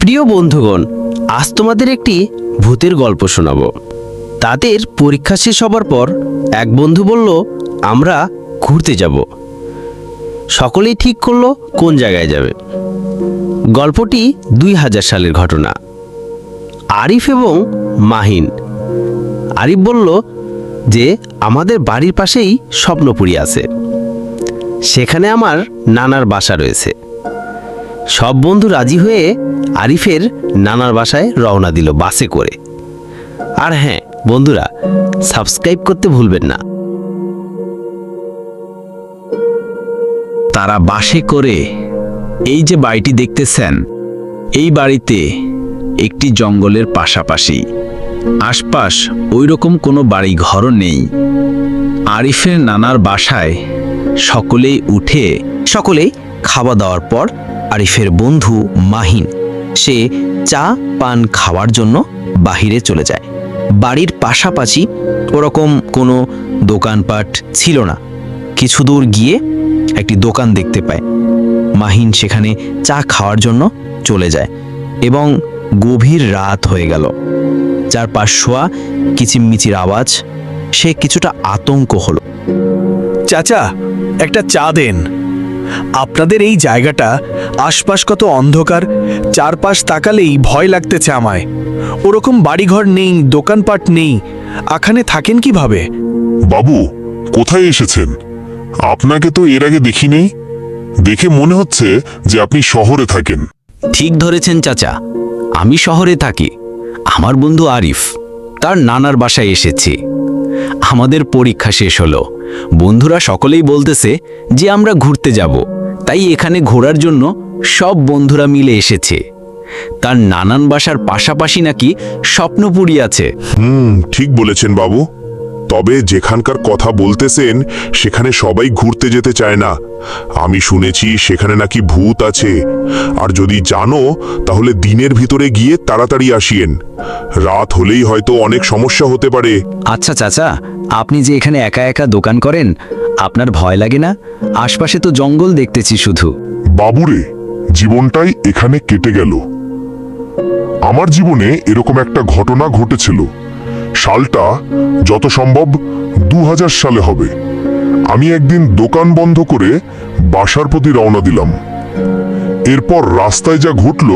প্রিয় বন্ধুগণ, আজ তোমাদের একটি ভূতের গল্প শোনাবো। তাদের পরীক্ষা শেষ হবার পর এক বন্ধু বলল, আমরা ঘুরতে যাব। সকলেই ঠিক করল কোন জায়গায় যাবে। গল্পটি দুই হাজার সালের ঘটনা। আরিফ এবং মাহিন। আরিফ বলল যে, আমাদের বাড়ির পাশেই স্বপ্নপুরী আছে। সেখানে আমার নানার বাসা রয়েছে। সব বন্ধু রাজি হয়ে আরিফের নানার বাসায় রওনা দিল বাসে করে। আর হ্যাঁ বন্ধুরা, সাবস্ক্রাইব করতে ভুলবেন না। তারা বাসে করে এই যে বাড়িটি দেখতেছেন, এই বাড়িতে একটি জঙ্গলের পাশাপাশি আশপাশ ওইরকম কোনো বাড়ি ঘরও নেই। আরিফের নানার বাসায় সকলেই উঠে, সকলেই খাওয়া দাওয়ার পর আরিফের বন্ধু মাহিন। সে চা, পান খাওয়ার জন্য বাহিরে চলে যায়। বাড়ির পাশাপাশি ওরকম কোনো দোকানপাট ছিল না। কিছু দূর গিয়ে একটি দোকান দেখতে পায়। মাহিন সেখানে চা খাওয়ার জন্য চলে যায় এবং গভীর রাত হয়ে গেল। চারপাশ শোয়া, কিচিরমিচির আওয়াজ, সে কিছুটা আতঙ্ক হলো। চাচা, একটা চা দেন। আপনাদের এই জায়গাটা আশপাশ কত অন্ধকার চারপাশ তাকালেই ভয় লাগতেছে আমায়। ওরকম বাড়িঘর নেই দোকানপাট নেই আখানে থাকেন কীভাবে? বাবু কোথায় এসেছেন? আপনাকে তো এর আগে দেখিনি। দেখে মনে হচ্ছে যে আপনি শহরে থাকেন। ঠিক ধরেছেন চাচা আমি শহরে থাকি। আমার বন্ধু আরিফ তার নানার বাসায় এসেছি। আমাদের পরীক্ষা শেষ হলো। বন্ধুরা সকলেই বলতেছে যে আমরা ঘুরতে যাব, তাই এখানে ঘোরার জন্য সব বন্ধুরা মিলে এসেছে। তার নানান বাসার পাশাপাশি নাকি স্বপ্নপুরী আছে। হুম, ঠিক বলেছেন বাবু। তবে যেখানকার কথা বলতেছেন সেখানে সবাই ঘুরতে যেতে চায় না। আমি শুনেছি সেখানে নাকি ভূত আছে। আর যদি জানো তাহলে দিনের ভিতরে গিয়ে তাড়াতাড়ি আসিয়েন। রাত হলেই হয়তো অনেক সমস্যা হতে পারে। আচ্ছা চাচা আপনি যে এখানে একা একা দোকান করেন আপনার ভয় লাগে না? আশপাশে তো জঙ্গল দেখতেছি শুধু। বাবুরে জীবনটাই এখানে কেটে গেল। আমার জীবনে এরকম একটা ঘটনা ঘটেছিল। সালটা যত সম্ভব দু হাজার সালে হবে। আমি একদিন দোকান বন্ধ করে বাসার প্রতি রওনা দিলাম। এরপর রাস্তায় যা ঘটল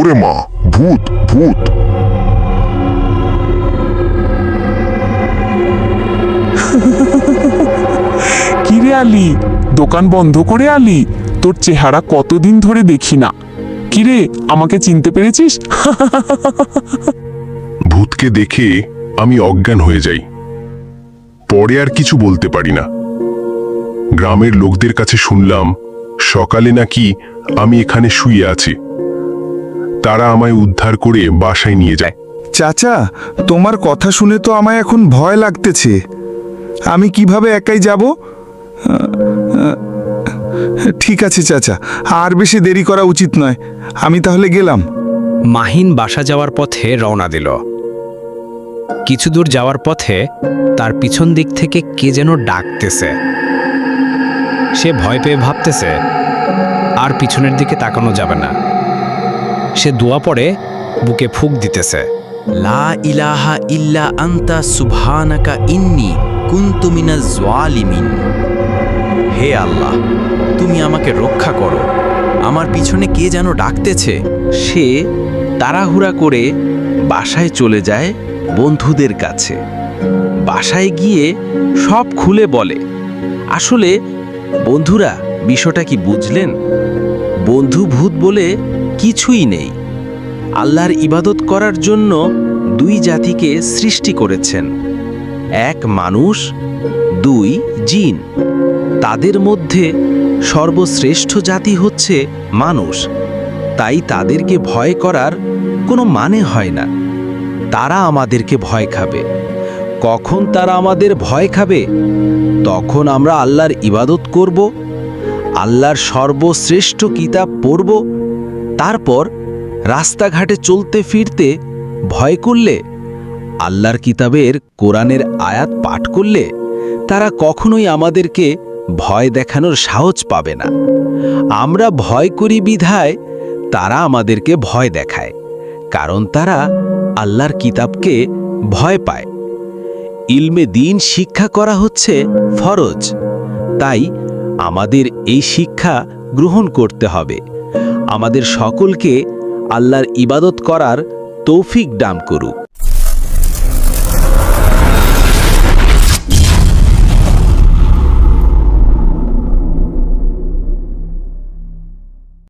ওরে মা ভূত ভূত। কিরে আলি? দোকান বন্ধ করে আলি? তোর চেহারা কতদিন ধরে দেখি না। কিরে আমাকে চিনতে পেরেছিস? ভূতকে দেখে আমি অজ্ঞান হয়ে যাই। পরে আর কিছু বলতে পারি না। গ্রামের লোকদের কাছে শুনলাম সকালে নাকি আমি এখানে শুয়ে আছি। তারা আমায় উদ্ধার করে বাসায় নিয়ে যায়। চাচা তোমার কথা শুনে তো আমায় এখন ভয় লাগতেছে। আমি কীভাবে একাই যাব? ঠিক আছে চাচা আর বেশি দেরি করা উচিত নয়। আমি তাহলে গেলাম। মাহিন বাসা যাওয়ার পথে রওনা দিল। কিছু দূর যাওয়ার পথে তার পিছন দিক থেকে কে যেন ডাকতেছে। সে ভয় পেয়ে ভাবতেছে আর পিছনের দিকে তাকানো যাবে না। সে দোয়া পড়ে, বুকে ফুক দিতেছে। লা ইলাহা ইল্লা আন্তা সুবহানাকা ইন্নি কুনতু মিনাজ জালিমিন। হে আল্লাহ, তুমি আমাকে রক্ষা করো। আমার পিছনে কে যেন ডাকতেছে? সে তাড়াহুড়া করে বাসায় চলে যায় বন্ধুদের কাছে। বাসায় গিয়ে সব খুলে বলে, আসলে বন্ধুরা, বিষয়টা কি বুঝলেন? বন্ধু ভূত বলে কিছুই নেই। আল্লাহর ইবাদত করার জন্য দুই জাতিকে সৃষ্টি করেছেন। এক মানুষ, দুই জিন। তাদের মধ্যে সর্বশ্রেষ্ঠ জাতি হচ্ছে মানুষ। তাই তাদেরকে ভয় করার কোনো মানে হয় না। তারা আমাদেরকে ভয় খাবে। কখন তারা আমাদের ভয় খাবে? তখন আমরা আল্লাহর ইবাদত করব, আল্লাহর সর্বশ্রেষ্ঠ কিতাব পড়ব তারপর রাস্তাঘাটে চলতে ফিরতে ভয় করলে, আল্লাহর কিতাবের কোরআনের আয়াত পাঠ করলে তারা কখনোই আমাদেরকে ভয় দেখানোর সাহস পাবে না। আমরা ভয় করি বিধায় তারা আমাদেরকে ভয় দেখায়, কারণ তারা আল্লাহর কিতাবকে ভয় পায়। ইলমে দিন শিক্ষা করা হচ্ছে ফরজ, তাই আমাদের এই শিক্ষা গ্রহণ করতে হবে। আমাদের সকলকে আল্লাহর ইবাদত করার তৌফিক দান করুক।